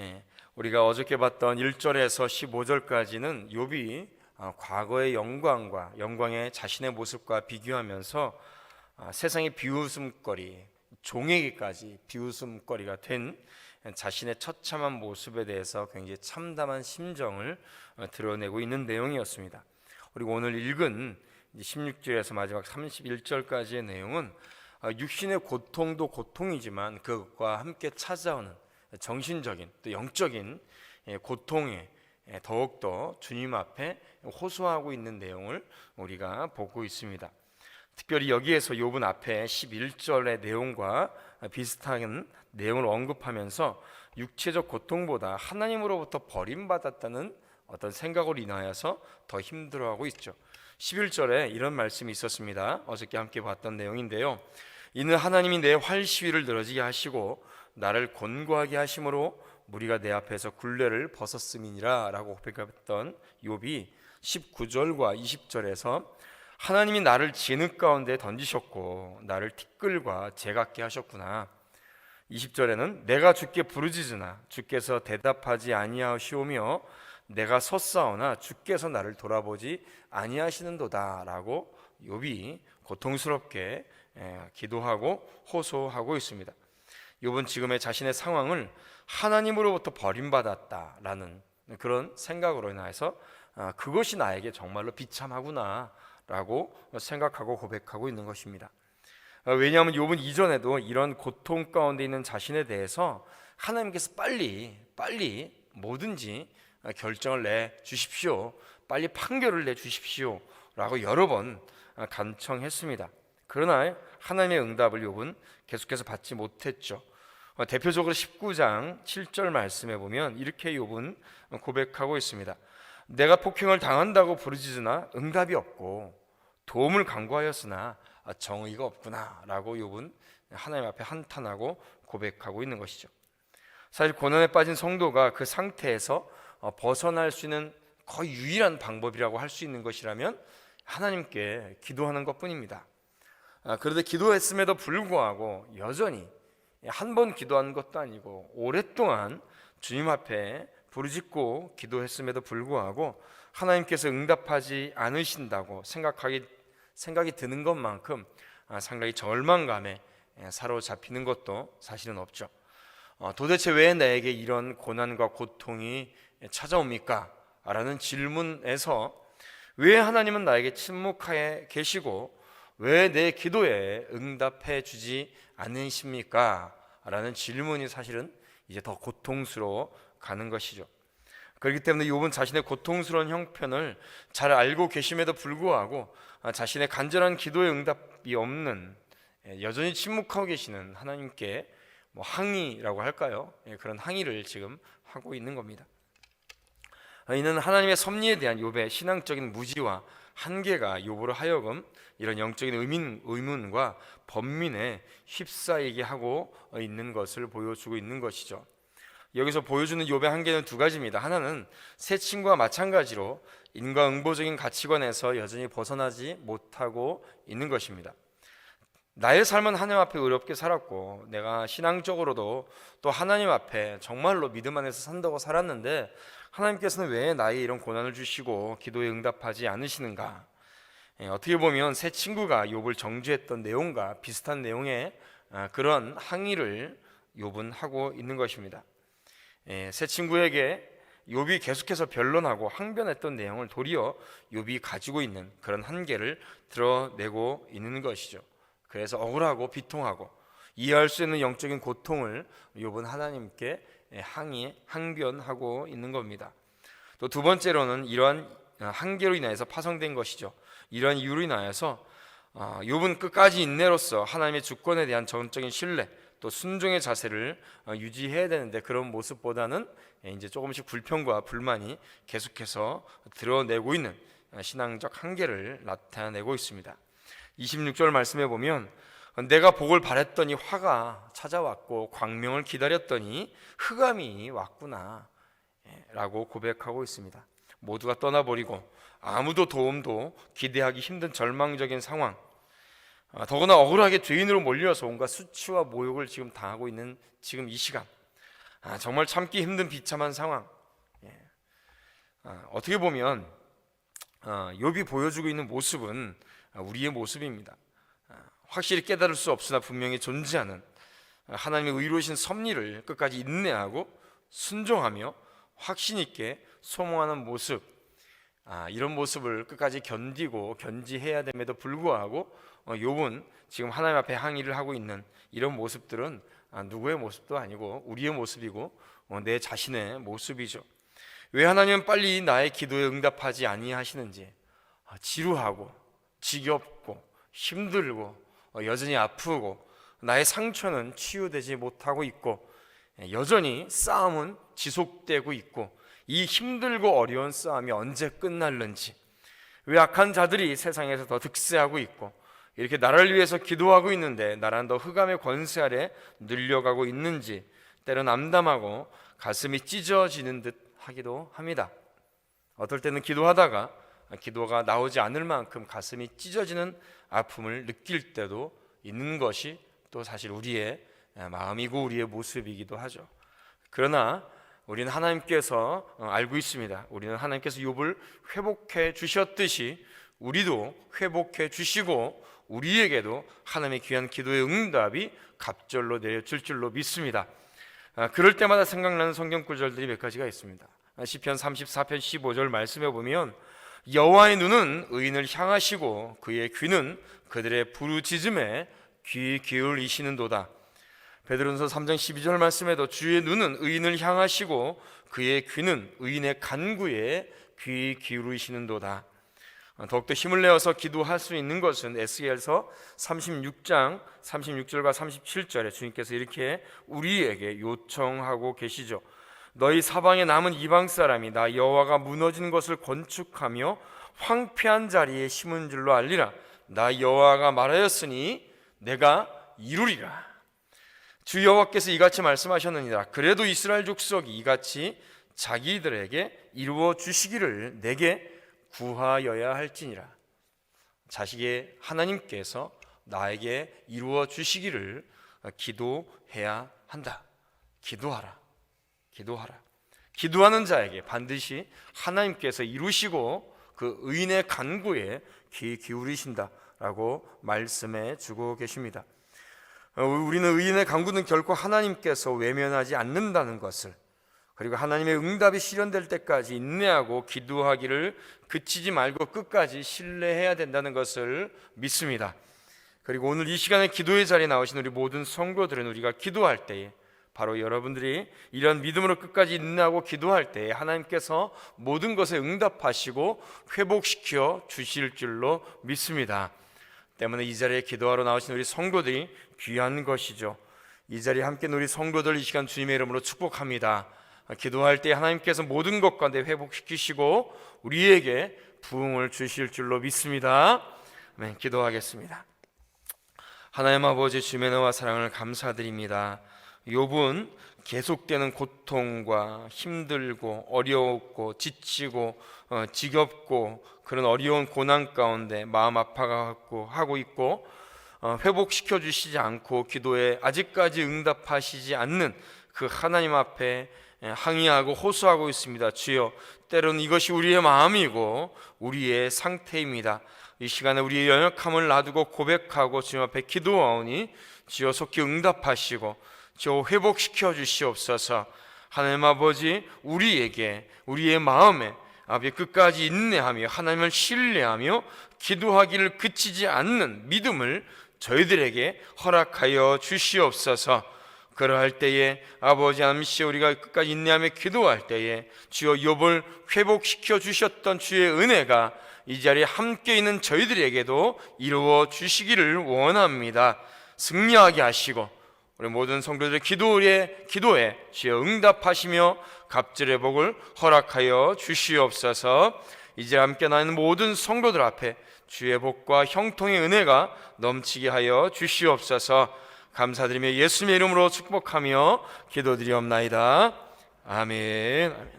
예, 우리가 어저께 봤던 1절에서 15절까지는 욥이 아, 과거의 영광과 영광의 자신의 모습과 비교하면서 아, 세상의 비웃음거리, 종에게까지 비웃음거리가 된 자신의 처참한 모습에 대해서 굉장히 참담한 심정을 어, 드러내고 있는 내용이었습니다. 그리고 오늘 읽은 16절에서 마지막 31절까지의 내용은 아, 육신의 고통도 고통이지만 그것과 함께 찾아오는 정신적인 또 영적인 예, 고통에 예, 더욱더 주님 앞에 호소하고 있는 내용을 우리가 보고 있습니다. 특별히 여기에서 욥은 앞에 11절의 내용과 비슷한 내용을 언급하면서 육체적 고통보다 하나님으로부터 버림받았다는 어떤 생각으로 인하여서 더 힘들어하고 있죠. 11절에 이런 말씀이 있었습니다. 어저께 함께 봤던 내용인데요. 이는 하나님이 내 활시위를 늘어지게 하시고 나를 곤고하게 하심으로 무리가 내 앞에서 굴레를 벗었음이니라라고 고백했던 욥이 19절과 20절에서 하나님이 나를 진흙 가운데 던지셨고 나를 티끌과 재같게 하셨구나. 20절에는 내가 주께 부르짖으나 주께서 대답하지 아니하시오며 내가 섰사오나 주께서 나를 돌아보지 아니하시는도다라고 욥이 고통스럽게 예, 기도하고 호소하고 있습니다. 욥은 지금의 자신의 상황을 하나님으로부터 버림받았다라는 그런 생각으로 인해서 아, 그것이 나에게 정말로 비참하구나라고 생각하고 고백하고 있는 것입니다. 아, 왜냐하면 욥은 이전에도 이런 고통 가운데 있는 자신에 대해서 하나님께서 빨리 빨리 뭐든지 결정을 내 주십시오. 빨리 판결을 내 주십시오 라고 여러 번 간청했습니다. 그러나 하나님의 응답을 욥은 계속해서 받지 못했죠. 어, 대표적으로 19장 7절 말씀에 보면 이렇게 욥은 고백하고 있습니다. 내가 폭행을 당한다고 부르짖으나 응답이 없고 도움을 간구하였으나 정의가 없구나라고 욥은 하나님 앞에 한탄하고 고백하고 있는 것이죠. 사실 고난에 빠진 성도가 그 상태에서 어, 벗어날 수 있는 거의 유일한 방법이라고 할 수 있는 것이라면 하나님께 기도하는 것뿐입니다. 아, 그런데 기도했음에도 불구하고 여전히 한 번 기도한 것도 아니고 오랫동안 주님 앞에 부르짖고 기도했음에도 불구하고 하나님께서 응답하지 않으신다고 생각하기 생각이 드는 것만큼 아, 상당히 절망감에 사로잡히는 것도 사실은 없죠. 어, 도대체 왜 나에게 이런 고난과 고통이 찾아옵니까? 라는 질문에서 왜 하나님은 나에게 침묵하에 계시고 왜 내 기도에 응답해 주지 않으십니까? 라는 질문이 사실은 이제 더 고통스러워 가는 것이죠. 그렇기 때문에 욥은 자신의 고통스러운 형편을 잘 알고 계심에도 불구하고 아, 자신의 간절한 기도의 응답이 없는 예, 여전히 침묵하고 계시는 하나님께 뭐 항의라고 할까요? 예, 그런 항의를 지금 하고 있는 겁니다. 아, 이는 하나님의 섭리에 대한 욥의 신앙적인 무지와 한계가 욥으로 하여금 이런 영적인 의민, 의문과 번민에 휩싸이게 하고 있는 것을 보여주고 있는 것이죠. 여기서 보여주는 욥의 한계는 두 가지입니다. 하나는 새 친구와 마찬가지로 인과응보적인 가치관에서 여전히 벗어나지 못하고 있는 것입니다. 나의 삶은 하나님 앞에 의롭게 살았고 내가 신앙적으로도 또 하나님 앞에 정말로 믿음 안에서 산다고 살았는데 하나님께서는 왜 나의 이런 고난을 주시고 기도에 응답하지 않으시는가? 예, 어떻게 보면 새 친구가 욥을 정죄했던 내용과 비슷한 내용의 아, 그런 항의를 욥은 하고 있는 것입니다. 예, 새 친구에게 욥이 계속해서 변론하고 항변했던 내용을 도리어 욥이 가지고 있는 그런 한계를 드러내고 있는 것이죠. 그래서 억울하고 비통하고 이해할 수 있는 영적인 고통을 욥은 하나님께 항의 항변하고 있는 겁니다. 또 두 번째로는 이러한 한계로 인하여서 파송된 것이죠. 이러한 이유로 인하여서 아, 욥은 끝까지 인내로서 하나님의 주권에 대한 전적인 신뢰 또 순종의 자세를 어, 유지해야 되는데 그런 모습보다는 이제 조금씩 불평과 불만이 계속해서 드러내고 있는 어, 신앙적 한계를 나타내고 있습니다. 26절 말씀해 보면 내가 복을 바랬더니 화가 찾아왔고 광명을 기다렸더니 흑암이 왔구나 예, 라고 고백하고 있습니다. 모두가 떠나버리고 아무도 도움도 기대하기 힘든 절망적인 상황 아, 더구나 억울하게 죄인으로 몰려서 온갖 수치와 모욕을 지금 당하고 있는 지금 이 시간 아, 정말 참기 힘든 비참한 상황. 예. 아, 어떻게 보면 아, 욥이 보여주고 있는 모습은 아, 우리의 모습입니다. 아, 확실히 깨달을 수 없으나 분명히 존재하는 아, 하나님의 의로우신 섭리를 끝까지 인내하고 순종하며 확신 있게 소망하는 모습. 아, 이런 모습을 끝까지 견디고 견지해야 됨에도 불구하고 어, 욥은 지금 하나님 앞에 항의를 하고 있는 이런 모습들은 아, 누구의 모습도 아니고 우리의 모습이고 어, 내 자신의 모습이죠. 왜 하나님은 빨리 나의 기도에 응답하지 아니하시는지 아, 지루하고 지겹고 힘들고 어, 여전히 아프고 나의 상처는 치유되지 못하고 있고 예, 여전히 싸움은 지속되고 있고 이 힘들고 어려운 싸움이 언제 끝날는지 왜 악한 자들이 세상에서 더 득세하고 있고 이렇게 나라를 위해서 기도하고 있는데 나라는 더 흑암의 권세 아래 늘려가고 있는지 때로 남담하고 가슴이 찢어지는 듯 하기도 합니다. 어떨 때는 기도하다가 기도가 나오지 않을 만큼 가슴이 찢어지는 아픔을 느낄 때도 있는 것이 또 사실 우리의 마음이고 우리의 모습이기도 하죠. 그러나 우리는 하나님께서 어, 알고 있습니다. 우리는 하나님께서 욥을 회복해 주셨듯이 우리도 회복해 주시고 우리에게도 하나님의 귀한 기도의 응답이 갑절로 내려질 줄로 믿습니다. 아, 그럴 때마다 생각나는 성경 구절들이 몇 가지가 있습니다. 아, 시편 34편 15절 말씀에 보면 여호와의 눈은 의인을 향하시고 그의 귀는 그들의 부르짖음에 귀 기울이시는도다. 베드로전서 3장 12절 말씀에도 주의 눈은 의인을 향하시고 그의 귀는 의인의 간구에 귀 기울이시는도다. 아, 더욱더 힘을 내어서 기도할 수 있는 것은 에스겔서 36장 36절과 37절에 주님께서 이렇게 우리에게 요청하고 계시죠. 너희 사방에 남은 이방 사람이 나 여호와가 무너진 것을 건축하며 황폐한 자리에 심은 줄로 알리라. 나 여호와가 말하였으니 내가 이루리라. 주 여호와께서 이같이 말씀하셨느니라. 그래도 이스라엘 족속이 이같이 자기들에게 이루어 주시기를 내게 구하여야 할지니라. 자식의 하나님께서 나에게 이루어 주시기를 기도해야 한다. 기도하라. 기도하라. 기도하는 자에게 반드시 하나님께서 이루시고 그 의인의 간구에 귀 기울이신다라고 말씀해 주고 계십니다. 어, 우리는 의인의 간구는 결코 하나님께서 외면하지 않는다는 것을 그리고 하나님의 응답이 실현될 때까지 인내하고 기도하기를 그치지 말고 끝까지 신뢰해야 된다는 것을 믿습니다. 그리고 오늘 이 시간에 기도의 자리에 나오신 우리 모든 성도들은 우리가 기도할 때에 바로 여러분들이 이런 믿음으로 끝까지 인내하고 기도할 때에 하나님께서 모든 것에 응답하시고 회복시켜 주실 줄로 믿습니다. 때문에 이 자리에 기도하러 나오신 우리 성도들이 귀한 것이죠. 이 자리에 함께 우리 성도들 이 시간 주님의 이름으로 축복합니다. 기도할 때 하나님께서 모든 것 가운데 회복시키시고 우리에게 부흥을 주실 줄로 믿습니다. 아멘. 기도하겠습니다. 하나님 아버지 주님의 은혜와 사랑을 감사드립니다. 욥은 계속되는 고통과 힘들고 어려웠고 지치고 어, 지겹고 그런 어려운 고난 가운데 마음 아파가고 하고 있고 어, 회복시켜 주시지 않고 기도에 아직까지 응답하시지 않는 그 하나님 앞에 예, 항의하고 호소하고 있습니다. 주여, 때로는 이것이 우리의 마음이고 우리의 상태입니다. 이 시간에 우리의 연약함을 놔두고 고백하고 주님 앞에 기도하오니 주여 속히 응답하시고 저 회복시켜 주시옵소서. 하나님 아버지 우리에게 우리의 마음에 아버지 끝까지 인내하며 하나님을 신뢰하며 기도하기를 그치지 않는 믿음을 저희들에게 허락하여 주시옵소서. 그러할 때에 아버지 암시 우리가 끝까지 인내하며 기도할 때에 주여 욥을 회복시켜 주셨던 주의 은혜가 이 자리에 함께 있는 저희들에게도 이루어 주시기를 원합니다. 승리하게 하시고 우리 모든 성도들의 기도에 기도에 주여 응답하시며 갑절의 복을 허락하여 주시옵소서. 이제 함께 나는 모든 성도들 앞에 주의 복과 형통의 은혜가 넘치게 하여 주시옵소서. 감사드리며 예수님의 이름으로 축복하며 기도드리옵나이다. 아멘.